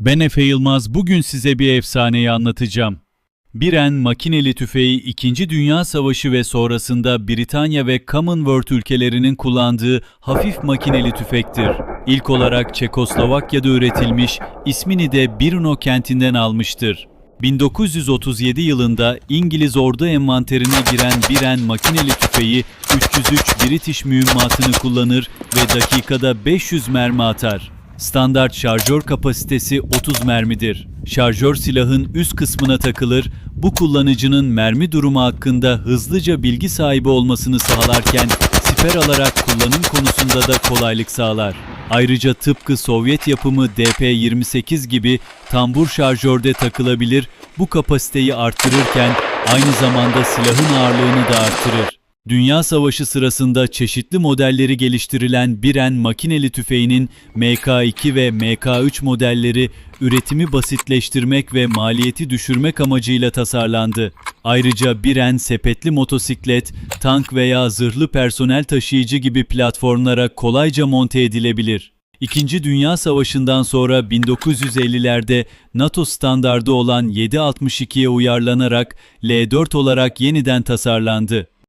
Ben Efe Yılmaz, bugün size bir efsaneyi anlatacağım. Biren makineli tüfeği 2. Dünya Savaşı ve sonrasında Britanya ve Commonwealth ülkelerinin kullandığı hafif makineli tüfektir. İlk olarak Çekoslovakya'da üretilmiş, ismini de Brno kentinden almıştır. 1937 yılında İngiliz ordu envanterine giren Biren makineli tüfeği 303 British mühimmatını kullanır ve dakikada 500 mermi atar. Standart şarjör kapasitesi 30 mermidir. Şarjör silahın üst kısmına takılır, bu kullanıcının mermi durumu hakkında hızlıca bilgi sahibi olmasını sağlarken siper alarak kullanım konusunda da kolaylık sağlar. Ayrıca tıpkı Sovyet yapımı DP-28 gibi tambur şarjörde takılabilir, bu kapasiteyi arttırırken aynı zamanda silahın ağırlığını da arttırır. Dünya Savaşı sırasında çeşitli modelleri geliştirilen Biren makineli tüfeğinin MK2 ve MK3 modelleri üretimi basitleştirmek ve maliyeti düşürmek amacıyla tasarlandı. Ayrıca Biren sepetli motosiklet, tank veya zırhlı personel taşıyıcı gibi platformlara kolayca monte edilebilir. İkinci Dünya Savaşı'ndan sonra 1950'lerde NATO standardı olan 7.62'ye uyarlanarak L4 olarak yeniden tasarlandı.